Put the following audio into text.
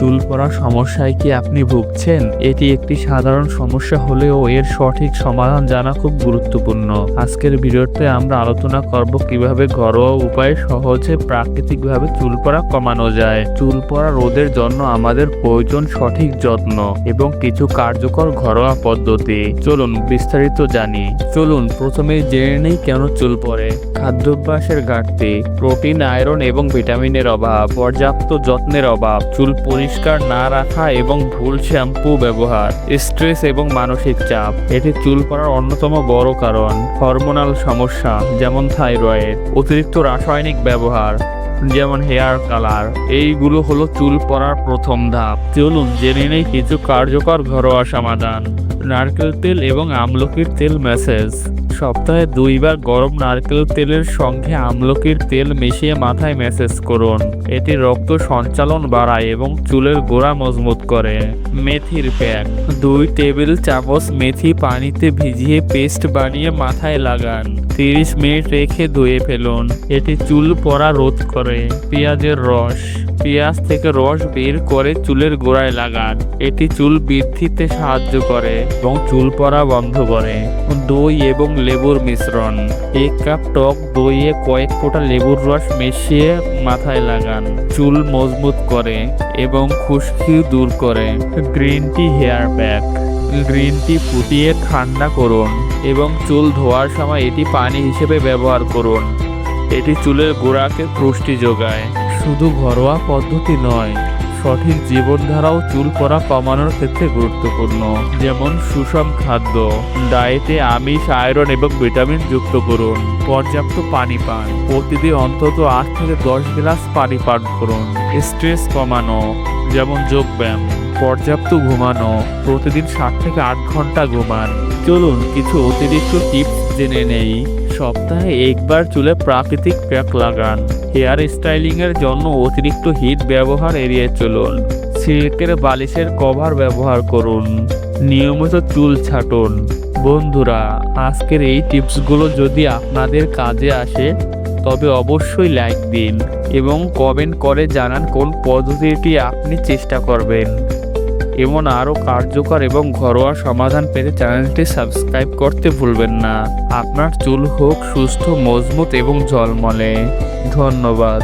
চুল পড়ার সমস্যায় কি আপনি ভুগছেন? এটি একটি সাধারণ সমস্যা হলেও এর সঠিক সমাধান জানা খুব গুরুত্বপূর্ণ। আজকের ভিডিওতে আমরা আলোচনা করব কীভাবে ঘরোয়া উপায়ে সহজে প্রাকৃতিকভাবে চুল পড়া কমানো যায়। চুল পড়া রোধের জন্য আমাদের প্রয়োজন সঠিক যত্ন এবং কিছু কার্যকর ঘরোয়া পদ্ধতি। চলুন বিস্তারিত জানি। চলুন প্রথমে জেনে নেই কেন চুল পড়ে। খাদ্যাভ্যাসের ঘাটতি, প্রোটিন, আয়রন এবং ভিটামিনের অভাব, পর্যাপ্ত যত্নের অভাব, চুল পরিষ্কার না রাখা এবং ভুল শ্যাম্পু ব্যবহার, স্ট্রেস এবং মানসিক চাপ। এটি চুল পড়ার অন্যতম বড় কারণ। হরমোনাল সমস্যা, যেমন থাইরয়েড, অতিরিক্ত রাসায়নিক ব্যবহার যেমন হেয়ার কালার, এইগুলো হলো চুল পড়ার প্রথম ধাপ। চলুন জেনে নেই কিছু কার্যকর ঘরোয়া সমাধান। নারকেল তেল এবং আমলকির তেল ম্যাসেজ। সপ্তাহে দুইবার গরম নারকেল তেলের সঙ্গে আমলকির তেল মিশিয়ে মাথায় ম্যাসেজ করুন। এটি রক্ত সঞ্চালন বাড়ায় এবং চুলের গোড়া মজবুত করে। মেথির প্যাক। দুই টেবিল চামচ মেথি পানিতে ভিজিয়ে পেস্ট বানিয়ে মাথায় লাগান। তিরিশ মিনিট রেখে ধুয়ে ফেলুন। এটি চুল পড়া রোধ করে। পেঁয়াজের রস। পেঁয়াজ থেকে রস বের করে চুলের গোড়ায় লাগান। এটি চুল বৃদ্ধিতে সাহায্য করে এবং চুল পড়া বন্ধ করে। দই এবং লেবুর মিশ্রণ। এক কাপ টক দইয়ে কয়েক ফোঁটা লেবুর রস মিশিয়ে মাথায় লাগান। চুল মজবুত করে এবং খুশকি দূর করে। Green tea hair pack green tea ফুটিয়ে ঠান্ডা করুন এবং চুল ধোয়ার সময় এটি পানি হিসেবে ব্যবহার করুন। এটি চুলের গোড়াকে পুষ্টি যোগায়। শুধু ঘরোয়া পদ্ধতি নয়, সঠিক জীবনধারাও চুল পড়া কমানোর ক্ষেত্রে গুরুত্বপূর্ণ। যেমন সুষম খাদ্য, ডায়েটে আমিষ, আয়রন এবং ভিটামিন যুক্ত করুন। পর্যাপ্ত পানি পান। প্রতিদিন অন্তত আট থেকে দশ গ্লাস পানি পান করুন। স্ট্রেস কমানো, যেমন যোগব্যায়াম। পর্যাপ্ত ঘুমানো, প্রতিদিন সাত থেকে আট ঘণ্টা ঘুমান। চলুন কিছু অতিরিক্ত টিপস জেনে নেই। সপ্তাহে একবার চুলে প্রাকৃতিক প্যাক লাগান। হেয়ার স্টাইলিং এর জন্য অতিরিক্ত হিট ব্যবহার এড়িয়ে চলুন। সিল্কের বালিশের কভার ব্যবহার করুন। নিয়মিত চুল ছাটুন। বন্ধুরা, আজকের এই টিপসগুলো যদি আপনাদের কাজে আসে, তবে অবশ্যই লাইক দিন এবং কমেন্ট করে জানান কোন পদ্ধতিটি আপনি চেষ্টা করবেন। এমন আরও কার্যকর এবং ঘরোয়া সমাধান পেতে চ্যানেলটি সাবস্ক্রাইব করতে ভুলবেন না। আপনার চুল হোক, সুস্থ, মজবুত এবং ঝলমলে। ধন্যবাদ।